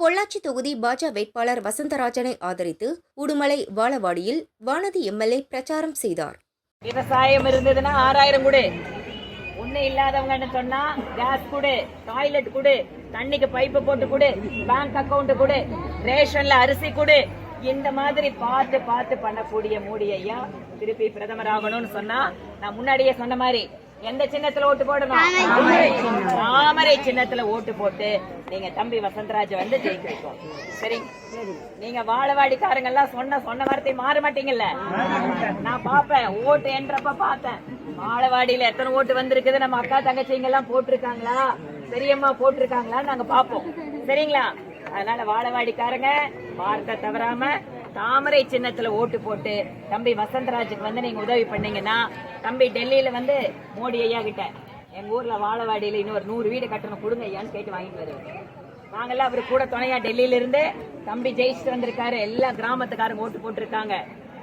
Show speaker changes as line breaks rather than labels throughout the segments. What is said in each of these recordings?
பொள்ளாச்சி தொகுதி பாஜ வேட்பாளர் வசந்தராஜனை ஆதரித்து உடுமலை வாழவாடியில் வானதி எம்எல்ஏ பிரச்சாரம் செய்தார்.
விவசாயம் இருந்ததுன்னா ஆறாயிரம் கொடு. ஒண்ணு இல்லாதவங்கன்னு சொன்னா கேஸ் கொடு டாய்லெட் கொடு தண்ணிக்கு பைப்பு போட்டு கொடு பேங்க் அக்கவுண்ட் கொடு ரேஷன்ல அரிசி கொடு. இந்த மாதிரி பார்த்து பார்த்து பண்ணக்கூடிய மோடி ஐயா திருப்பி பிரதமர் ஆகணும்னு சொன்னா நான் முன்னாடியே சொன்ன மாதிரி எந்த சின்னத்துல ஓட்டு போடணும்? தாமரை சின்னத்துல ஓட்டு போட்டு நீங்க தம்பி வசந்தராஜ வந்து ஜெயிக்க வைக்கும் சரி. நீங்க வாழவாடிக்காரங்க எல்லாம் சொன்ன சொன்ன வார்த்தை மாற மாட்டீங்கல்ல? நான் பாப்பேன் ஓட்டு என்றப்ப பார்த்தேன். வாழவாடியில எத்தனை ஓட்டு வந்திருக்குது? நம்ம அக்கா தங்கச்சிங்க எல்லாம் போட்டிருக்காங்களா? பெரியம்மா போட்டிருக்காங்களா நாங்க பாப்போம் சரிங்களா? அதனால வாழவாடிக்காரங்க வார்த்தை தவறாம தாமரை சின்னத்துல ஓட்டு போட்டு தம்பி வசந்தராஜுக்கு வந்து நீங்க உதவி பண்ணீங்கன்னா தம்பி டெல்லியில வந்து மோடி ஐயா கிட்ட எங்க ஊர்ல வாழவாடியில இன்னொரு நூறு வீடு கட்டணும் கொடுங்க ஐயான்னு கேட்டு வாங்கிட்டு வருவேன் நாங்கெல்லாம் அவரு கூட துணையா டெல்லியில இருந்து தம்பி ஜெயிச்சுட்டு வந்திருக்காரு. எல்லா கிராமத்துக்காரங்க ஓட்டு போட்டிருக்காங்க.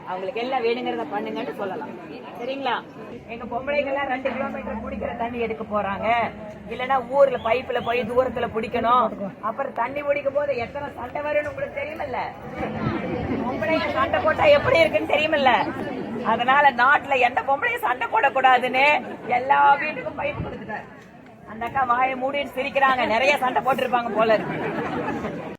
அவங்களுக்கு எல்லாம் வேணுங்கிறத பண்ணுங்கன்னு சொல்லலாம். சரிங்களா? எங்க பொம்பளைங்கெல்லாம் ரெண்டு கிலோமீட்டர் குடிக்கிற தண்ணி எடுக்க போறாங்க. இல்லனா ஊர்ல பைப்ல போய் தூரத்துல பிடிக்கணும். அப்புறம் தண்ணி பிடிக்கும் போது எத்தனை சண்டை வரும்னு உங்களுக்கு தெரியுமில்ல? பொம்பளைங்க சண்டை போட்டா எப்படி இருக்குன்னு தெரியுமில்ல. அதனால நாட்டுல எந்த பொம்பளையும் சண்டை போடக்கூடாதுன்னு எல்லா வீட்டுக்கும் பயிர் கொடுத்துட்டாரு. அந்த அக்கா வாயை மூடிட்டு சிரிக்கிறாங்க. நிறைய சண்டை போட்டிருப்பாங்க போல இருக்கு.